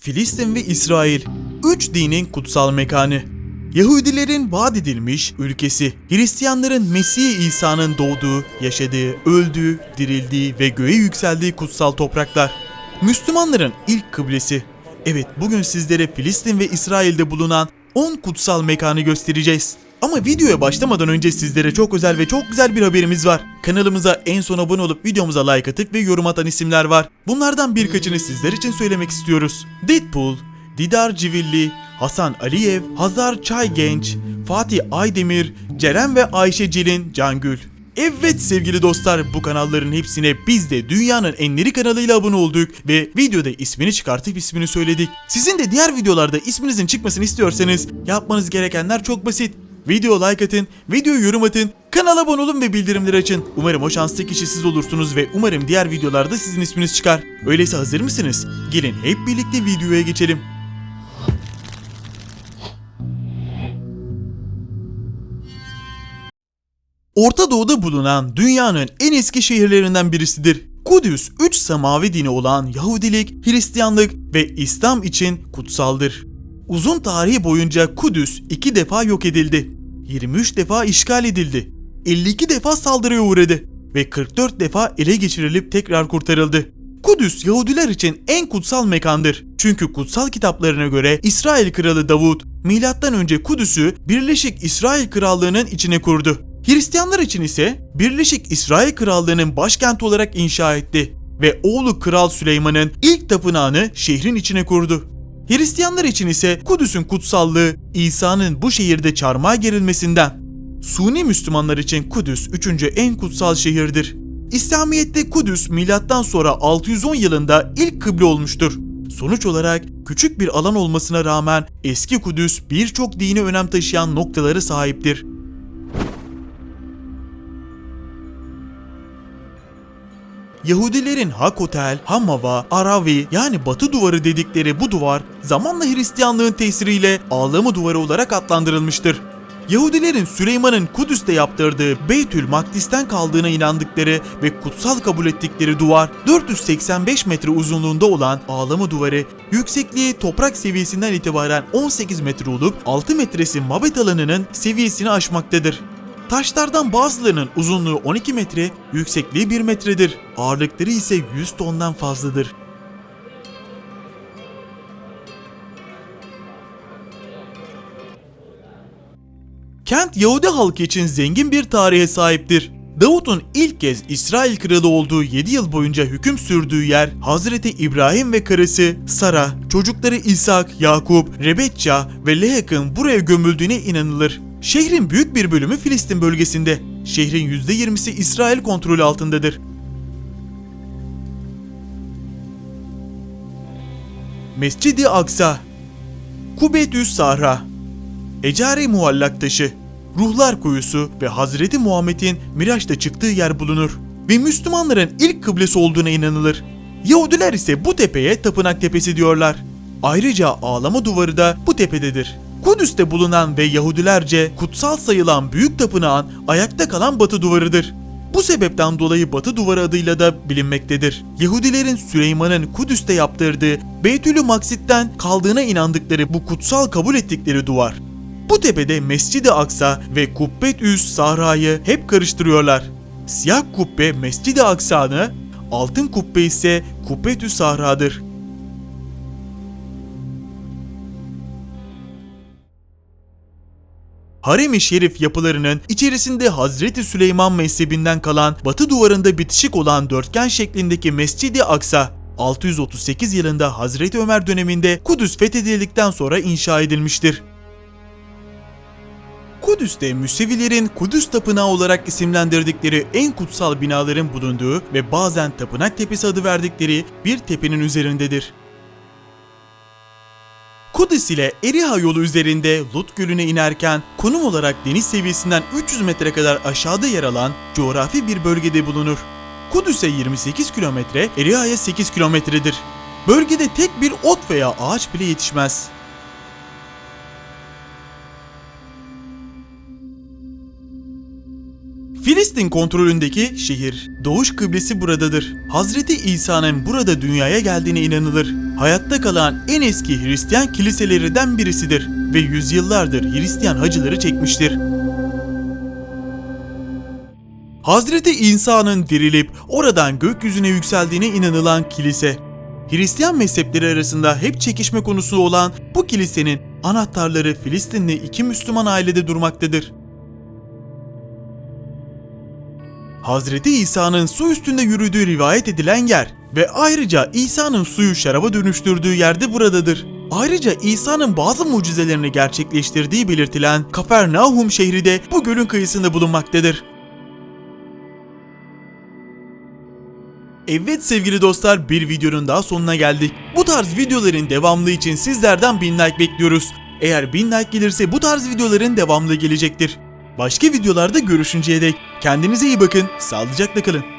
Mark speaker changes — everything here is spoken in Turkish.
Speaker 1: Filistin ve İsrail. Üç dinin kutsal mekanı. Yahudilerin vaat edilmiş ülkesi, Hristiyanların Mesih İsa'nın doğduğu, yaşadığı, öldüğü, dirildiği ve göğe yükseldiği kutsal topraklar. Müslümanların ilk kıblesi. Evet bugün sizlere Filistin ve İsrail'de bulunan 10 kutsal mekanı göstereceğiz. Ama videoya başlamadan önce sizlere çok özel ve çok güzel bir haberimiz var. Kanalımıza en son abone olup videomuza like atıp ve yorum atan isimler var. Bunlardan birkaçını sizler için söylemek istiyoruz. Deadpool, Didar Civilli, Hasan Aliyev, Hazar Çaygenç, Fatih Aydemir, Ceren ve Ayşe Celin Cangül. Evet sevgili dostlar bu kanalların hepsine biz de dünyanın enleri kanalıyla abone olduk ve videoda ismini çıkartıp ismini söyledik. Sizin de diğer videolarda isminizin çıkmasını istiyorsanız yapmanız gerekenler çok basit. Video like atın, video yorum atın, kanala abone olun ve bildirimleri açın. Umarım o şanslı kişi siz olursunuz ve umarım diğer videolarda sizin isminiz çıkar. Öyleyse hazır mısınız? Gelin hep birlikte videoya geçelim. Orta Doğu'da bulunan dünyanın en eski şehirlerinden birisidir. Kudüs, üç semavi dini olan Yahudilik, Hristiyanlık ve İslam için kutsaldır. Uzun tarihi boyunca Kudüs iki defa yok edildi. 23 defa işgal edildi. 52 defa saldırıya uğradı ve 44 defa ele geçirilip tekrar kurtarıldı. Kudüs Yahudiler için en kutsal mekandır. Çünkü kutsal kitaplarına göre İsrail kralı Davut M.Ö. Kudüs'ü Birleşik İsrail Krallığı'nın içine kurdu. Hristiyanlar için ise Birleşik İsrail Krallığı'nın başkenti olarak inşa etti ve oğlu Kral Süleyman'ın ilk tapınağını şehrin içine kurdu. Hristiyanlar için ise Kudüs'ün kutsallığı İsa'nın bu şehirde çarmıha gerilmesinden. Suni Müslümanlar için Kudüs üçüncü en kutsal şehirdir. İslamiyet'te Kudüs milattan sonra 610 yılında ilk kıble olmuştur. Sonuç olarak küçük bir alan olmasına rağmen eski Kudüs birçok dini önem taşıyan noktaları sahiptir. Yahudilerin Hakotel, Hamava, Aravi yani Batı Duvarı dedikleri bu duvar zamanla Hristiyanlığın tesiriyle Ağlama Duvarı olarak adlandırılmıştır. Yahudilerin Süleyman'ın Kudüs'te yaptırdığı Beytül Makdis'ten kaldığına inandıkları ve kutsal kabul ettikleri duvar 485 metre uzunluğunda olan Ağlama Duvarı yüksekliği toprak seviyesinden itibaren 18 metre olup 6 metresi mabet alanının seviyesini aşmaktadır. Taşlardan bazılarının uzunluğu 12 metre, yüksekliği 1 metredir. Ağırlıkları ise 100 tondan fazladır. Kent Yahudi halkı için zengin bir tarihe sahiptir. Davut'un ilk kez İsrail kralı olduğu 7 yıl boyunca hüküm sürdüğü yer Hazreti İbrahim ve karısı Sara, çocukları İshak, Yakup, Rebekka ve Lehek'in buraya gömüldüğüne inanılır. Şehrin büyük bir bölümü Filistin bölgesinde. Şehrin %20'si İsrail kontrolü altındadır. Mescid-i Aksa Kubetüs Sahra Ecari Muallak Taşı Ruhlar Kuyusu ve Hazreti Muhammed'in Miraç'ta çıktığı yer bulunur ve Müslümanların ilk kıblesi olduğuna inanılır. Yahudiler ise bu tepeye Tapınak Tepesi diyorlar. Ayrıca ağlama duvarı da bu tepededir. Kudüs'te bulunan ve Yahudilerce kutsal sayılan büyük tapınağın ayakta kalan batı duvarıdır. Bu sebepten dolayı Batı Duvarı adıyla da bilinmektedir. Yahudilerin Süleyman'ın Kudüs'te yaptırdığı Beytülü Maksit'ten kaldığına inandıkları bu kutsal kabul ettikleri duvar. Bu tepede Mescid-i Aksa ve Kubbetüs Sahra'yı hep karıştırıyorlar. Siyah kubbe Mescid-i Aksa'nı, altın kubbe ise Kubbetüs Sahra'dır. Harem-i Şerif yapılarının içerisinde Hazreti Süleyman mezhebinden kalan batı duvarında bitişik olan dörtgen şeklindeki Mescid-i Aksa 638 yılında Hazreti Ömer döneminde Kudüs fethedildikten sonra inşa edilmiştir. Kudüs'te Müsevilerin Kudüs Tapınağı olarak isimlendirdikleri en kutsal binaların bulunduğu ve bazen Tapınak Tepesi adı verdikleri bir tepenin üzerindedir. Kudüs ile Eriha yolu üzerinde Lut Gölü'ne inerken konum olarak deniz seviyesinden 300 metre kadar aşağıda yer alan coğrafi bir bölgede bulunur. Kudüs'e 28 kilometre, Eriha'ya 8 kilometredir. Bölgede tek bir ot veya ağaç bile yetişmez. Filistin kontrolündeki şehir. Doğuş kıblesi buradadır. Hazreti İsa'nın burada dünyaya geldiğine inanılır. Hayatta kalan en eski Hristiyan kiliselerinden birisidir ve yüzyıllardır Hristiyan hacıları çekmiştir. Hazreti İsa'nın dirilip oradan gökyüzüne yükseldiğine inanılan kilise. Hristiyan mezhepleri arasında hep çekişme konusu olan bu kilisenin anahtarları Filistinli iki Müslüman ailede durmaktadır. Hazreti İsa'nın su üstünde yürüdüğü rivayet edilen yer ve ayrıca İsa'nın suyu şaraba dönüştürdüğü yerde buradadır. Ayrıca İsa'nın bazı mucizelerini gerçekleştirdiği belirtilen Kapernaum şehri de bu gölün kıyısında bulunmaktadır. Evet sevgili dostlar bir videonun daha sonuna geldik. Bu tarz videoların devamlı için sizlerden 1000 like bekliyoruz. Eğer 1000 like gelirse bu tarz videoların devamlı gelecektir. Başka videolarda görüşünceye dek kendinize iyi bakın, sağlıcakla kalın.